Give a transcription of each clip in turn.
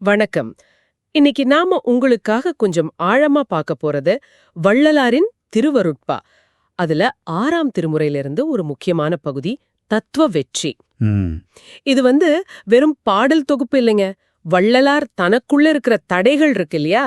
வணக்கம். இன்னைக்கு நாம உங்களுக்காக கொஞ்சம் ஆழமா பார்க்க போறது வள்ளலாரின் திருவருட்பா. அதுல ஆறாம் திருமுறையிலிருந்து ஒரு முக்கியமான பகுதி தத்துவ வெற்றி. இது வந்து வெறும் பாடல் தொகுப்பு இல்லைங்க. வள்ளலார் தனக்குள்ள இருக்கிற தடைகள் இருக்கு இல்லையா?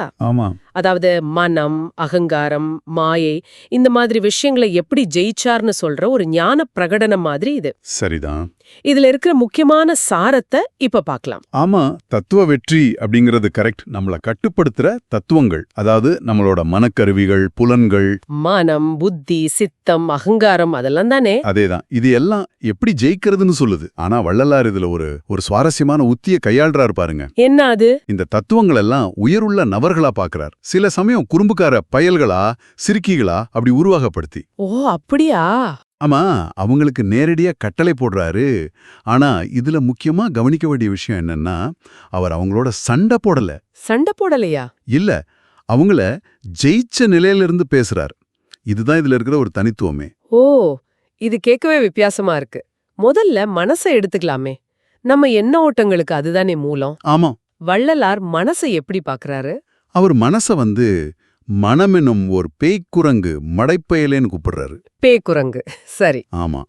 அதாவது மனம் அகங்காரம் மாயை இந்த மாதிரி விஷயங்களை எப்படி ஜெயிச்சார்னு சொல்ற ஒரு ஞான பிரகடனம் மாதிரி இது. சரிதான். இதுல இருக்கிற முக்கியமான சாரத்தை இப்ப பார்க்கலாம். ஆமா தத்துவ வெற்றி அப்படிங்கிறது கரெக்ட் நம்மள கட்டுப்படுத்துற தத்துவங்கள். அதாவது நம்மளோட மனக்கருவிகள் புலன்கள். மனம் புத்தி சித்தம் அகங்காரம் அதெல்லாம் தானே? அதேதான். இது எல்லாம் எப்படி ஜெயிக்கிறதுன்னு சொல்லுது. ஆனா வள்ளலார் இதுல ஒரு ஒரு சுவாரஸ்யமான உத்திய கையாள்றாரு பாருங்க. என்ன அது? இந்த தத்துவங்கள் எல்லாம் உயருள்ள நபர்களா பாக்குறார். சில சமயம் குறும்புக்கார பயல்களா சிறுக்கிகளா அப்படி உருவாகப்படுத்தி. ஓ அப்படியா? ஆமா அவங்களுக்கு நேரடியா கட்டளை போடுறாரு. ஆனா இதுல முக்கியமா கவனிக்க வேண்டிய விஷயம் என்னன்னா அவர் அவங்களோட சண்டை போடல. சண்டை போடலையா? இல்ல அவங்கள ஜெயிச்ச நிலையிலிருந்து பேசுறார். இதுதான் இதுல இருக்கிற ஒரு தனித்துவமே. ஓ இது கேட்கவே வித்தியாசமா இருக்கு. முதல்ல மனசை எடுத்துக்கலாமே. நம்ம எண்ண ஓட்டங்களுக்கு அதுதானே மூலம். ஆமா. வள்ளலார் மனசை எப்படி பாக்குறாரு? அவர் மனச வந்து மனமெனும் ஒரு பேய்க்குரங்கு மடைப்பயலேன்னு கூப்பிடுறாரு. பேக்குரங்கு சரி. ஆமா.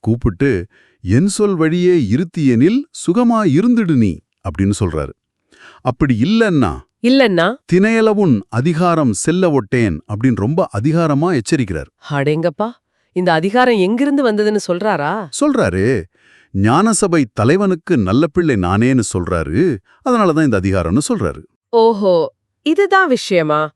கூப்பிட்டு என் சொல் வழியே இருத்தியனில் சுகமா இருந்துடு நீ அப்படின்னு சொல்றாரு. அப்படி இல்லன்னா இல்லன்னா? தினையளவுன் அதிகாரம் செல்ல ஒட்டேன் அப்படின்னு ரொம்ப அதிகாரமா எச்சரிக்கிறார். அடேங்கப்பா. இந்த அதிகாரம் எங்கிருந்து வந்ததுன்னு சொல்றாரா? சொல்றாரு. ஞானசபை தலைவனுக்கு நல்ல பிள்ளை நானேன்னு சொல்றாரு. அதனாலதான் இந்த அதிகாரம்னு சொல்றாரு. ஓஹோ. இதுதான் விஷயமா?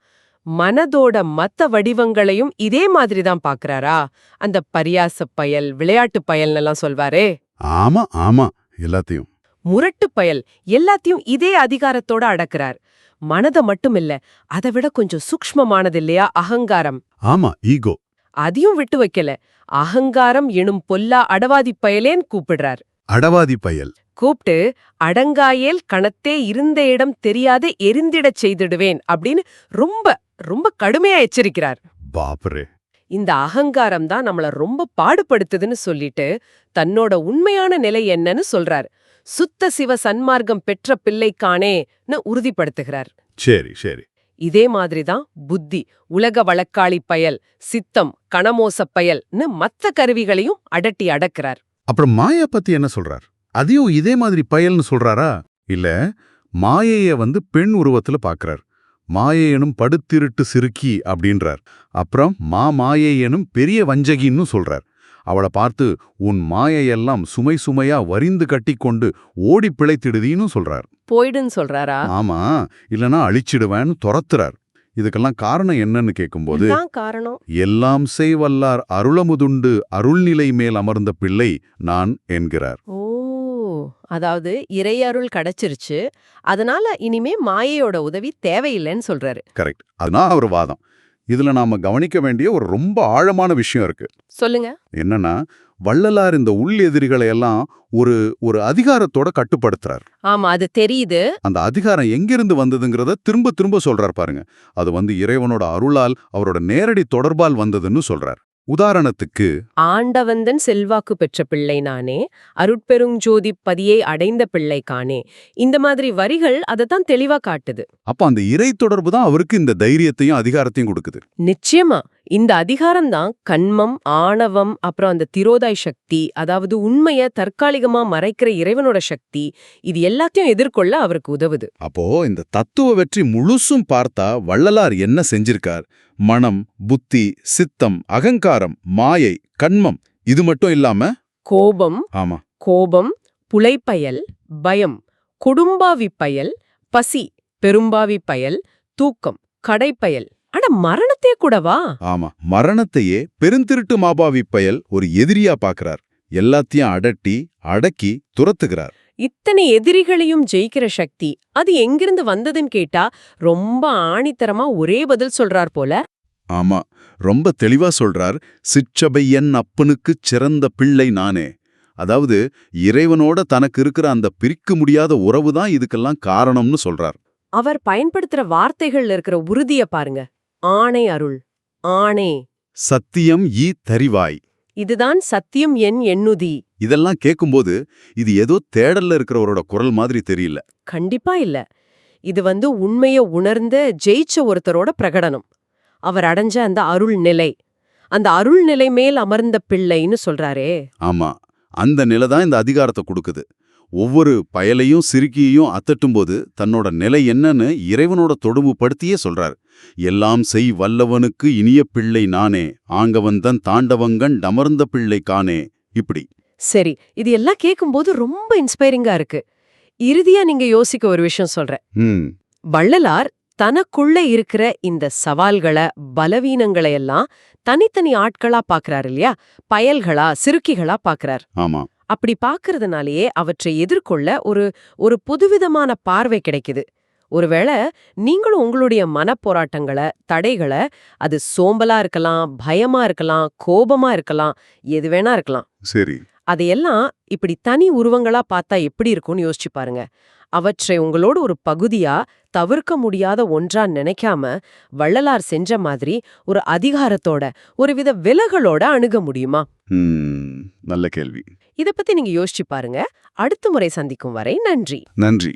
மனதோட மத்த வடிவங்களையும் இதே மாதிரி தான் பாக்குறாரா? அந்த பரியாச பயல் விளையாட்டு பயல்னெல்லாம் சொல்வாரே. ஆமா ஆமா எல்லாத்தையும். முரட்டு பயல் எல்லாத்தையும் இதே அதிகாரத்தோட அடக்குறார். மனத மட்டும் இல்ல அதை விட கொஞ்சம் சூக்ஷ்மமானது இல்லையா? அகங்காரம். ஆமா ஈகோ. அதையும் விட்டு வைக்கல. அகங்காரம் எனும் பொல்லா அடவாதி பயலேன்னு கூப்பிடுறார். அடவாதி பயல். கூப்பிட்டு அடங்காயேல் கணத்தே இருந்த இடம் தெரியாத எரிந்திடச் செய்திடுவேன் அப்படின்னு ரொம்ப ரொம்ப கடுமையா எச்சரிக்கிறார். பாப்பரே. இந்த அகங்காரம் தான் நம்மள ரொம்ப பாடுபடுத்துதுன்னு சொல்லிட்டு தன்னோட உண்மையான நிலை என்னன்னு சொல்றார். சுத்த சிவ சன்மார்க்கம் பெற்ற பிள்ளைக்கானேன்னு உறுதிப்படுத்துகிறார். சரி சரி. இதே மாதிரிதான் புத்தி உலக வழக்காளி பயல் சித்தம் கணமோசப் பயல்னு மத்த கருவிகளையும் அடட்டி அடக்கிறார். அப்புறம் மாயா பத்தி என்ன சொல்றார்? அதையும் இதே மாதிரி பயல்னு சொல்றாரா? இல்ல மாயைய வந்து பெண் உருவத்துல பாக்குறார். மாயை எனும் படுத்திருட்டு சிறுக்கி அப்படின்றார். அப்புறம் மா மாயை எனும் பெரிய வஞ்சகின்னு சொல்றார். அவளை பார்த்து உன் மாயையெல்லாம் சுமை சுமையா வரிந்து கட்டிக்கொண்டு ஓடி பிழைத்திடுதின்னு சொல்றார். போயிடுன்னு சொல்றாரா? ஆமா இல்லனா அழிச்சிடுவேன்னு துரத்துறார். இதுக்கெல்லாம் காரணம் என்னன்னு கேட்கும்போது காரணம். எல்லாம் செய்வல்லார் அருளமுதுண்டு அருள்நிலை மேல் அமர்ந்த பிள்ளை நான் என்கிறார். ஓ அதாவது இறையருள் கிடைச்சிருச்சு அதனால இனிமே மாயையோட உதவி தேவையில்லைன்னு சொல்றாரு. கரெக்ட் அதுதான் அவர் வாதம். இதுல நாம கவனிக்க வேண்டிய ஒரு ரொம்ப ஆழமான விஷயம் இருக்கு. சொல்லுங்க. என்னன்னா வள்ளலார் இந்த உள் எதிரிகளை எல்லாம் ஒரு ஒரு அதிகாரத்தோட கட்டுப்படுத்துறார். ஆமா அது தெரியுது. அந்த அதிகாரம் எங்கிருந்து வந்ததுங்கிறத திரும்ப திரும்ப சொல்றார் பாருங்க. அது வந்து இறைவனோட அருளால் அவரோட நேரடி தொடர்பால் வந்ததுன்னு சொல்றார். உதாரணத்துக்கு ஆண்டவந்தன் செல்வாக்கு பெற்ற பிள்ளை நானே அருட்பெருஞ்சோதி பதியை அடைந்த பிள்ளை காணே. இந்த மாதிரி வரிகள் அதத்தான் தெளிவா காட்டுது. அப்ப அந்த இறை தொடர்பு தான் அவருக்கு இந்த தைரியத்தையும் அதிகாரத்தையும் கொடுக்குது. நிச்சயமா. இந்த அதிகாரம் தான் கண்மம் ஆணவம் அப்புறம் அந்த திரோதாய் சக்தி அதாவது உண்மைய தற்காலிகமா மறைக்கிற இறைவனோட சக்தி இது எல்லாத்தையும் எதிர்கொள்ள அவருக்கு உதவுது. அப்போ இந்த தத்துவ வெற்றி முழுசும் பார்த்தா வள்ளலார் என்ன செஞ்சிருக்கார்? மனம் புத்தி சித்தம் அகங்காரம் மாயை கண்மம் இது மட்டும் இல்லாம? கோபம் ஆமா. கோபம் புலைப்பயல் பயம் கொடும்பாவி பயல் பசி பெரும்பாவி பயல் தூக்கம் கடைப்பயல் அட மரணத்தே கூடவா? ஆமா மரணத்தையே பெருந்திருட்டு மாபாவி பயல் ஒரு எதிரியா பாக்குறார். எல்லாத்தையும் அடட்டி அடக்கி துரத்துகிறார். இத்தனை எதிரிகளையும் ஜெயிக்கிற சக்தி அது எங்கிருந்து வந்ததுன்னு கேட்டா ரொம்ப ஆணித்தரமா ஒரே பதில் சொல்றார் போல. ஆமா ரொம்ப தெளிவா சொல்றார் சிற்றபையன் அப்பனுக்குச் சிறந்த பிள்ளை நானே. அதாவது இறைவனோட தனக்கு இருக்கிற அந்த பிரிக்க முடியாத உறவு தான் இதுக்கெல்லாம் காரணம்னு சொல்றார். அவர் பயன்படுத்துற வார்த்தைகள்ல இருக்கிற உறுதிய பாருங்க. ஆணை அருள் ஆணே. சத்தியம் ஈ தரிவாய் இதுதான் சத்தியம் என் எண்ணுதி. இதெல்லாம் கேட்கும்போது இது ஏதோ தேடல்ல இருக்கிறவரோட குரல் மாதிரி தெரியல. கண்டிப்பா இல்ல. இது வந்து உண்மைய உணர்ந்த ஜெயிச்ச ஒருத்தரோட பிரகடனம். அவர் அடைஞ்ச அந்த அருள் நிலை. அந்த அருள் நிலை மேல் அமர்ந்த பிள்ளைன்னு சொல்றாரே. ஆமா. அந்த நிலை தான் இந்த அதிகாரத்தை கொடுக்குது. ஒவ்வொரு பயலையும் சிறுக்கியையும் அத்தட்டும்போது தன்னோட நிலை என்னன்னு இறைவனோட தொடர்புபடுத்தியே சொல்றார். எல்லாம் செய் வல்லவனுக்கு இனிய பிள்ளை நானே ஆங்கவந்தன் தாண்டவங்கன் டமர்ந்த பிள்ளை காணே இப்படி. சரி இது எல்லாம் கேட்கும்போது ரொம்ப இன்ஸ்பைரிங்கா இருக்கு. இறுதியா நீங்க யோசிக்க ஒரு விஷயம் சொல்றேன். வள்ளலார் தனக்குள்ள இருக்கிற இந்த சவால்களை பலவீனங்களை எல்லாம் தனித்தனி ஆட்களா பாக்குறாரு இல்லையா? பயல்களா சிறுக்கிகளா பாக்குறார். ஆமா. அப்படி பாக்குறதுனாலேயே அவற்றை எதிர்கொள்ள ஒரு ஒரு புதுவிதமான பார்வை கிடைக்குது. ஒருவேளை நீங்களும் உங்களுடைய மனப்போராட்டங்களை தடைகளை அது சோம்பலா இருக்கலாம் பயமா இருக்கலாம் கோபமா இருக்கலாம் எது வேணா இருக்கலாம். சரி. அதையெல்லாம் இப்படி தனி உருவங்களா பார்த்தா எப்படி இருக்கும்னு யோசிச்சு பாருங்க. அவற்றை உங்களோட ஒரு பகுதியா தவிர்க்க முடியாத ஒன்றா நினைக்காம வள்ளலார் செஞ்ச மாதிரி ஒரு அதிகாரத்தோட ஒருவித விலகளோட அணுக முடியுமா? நல்ல கேள்வி. இத பத்தி நீங்க யோசிச்சு பாருங்க. அடுத்த முறை சந்திக்கும் வரை நன்றி. நன்றி.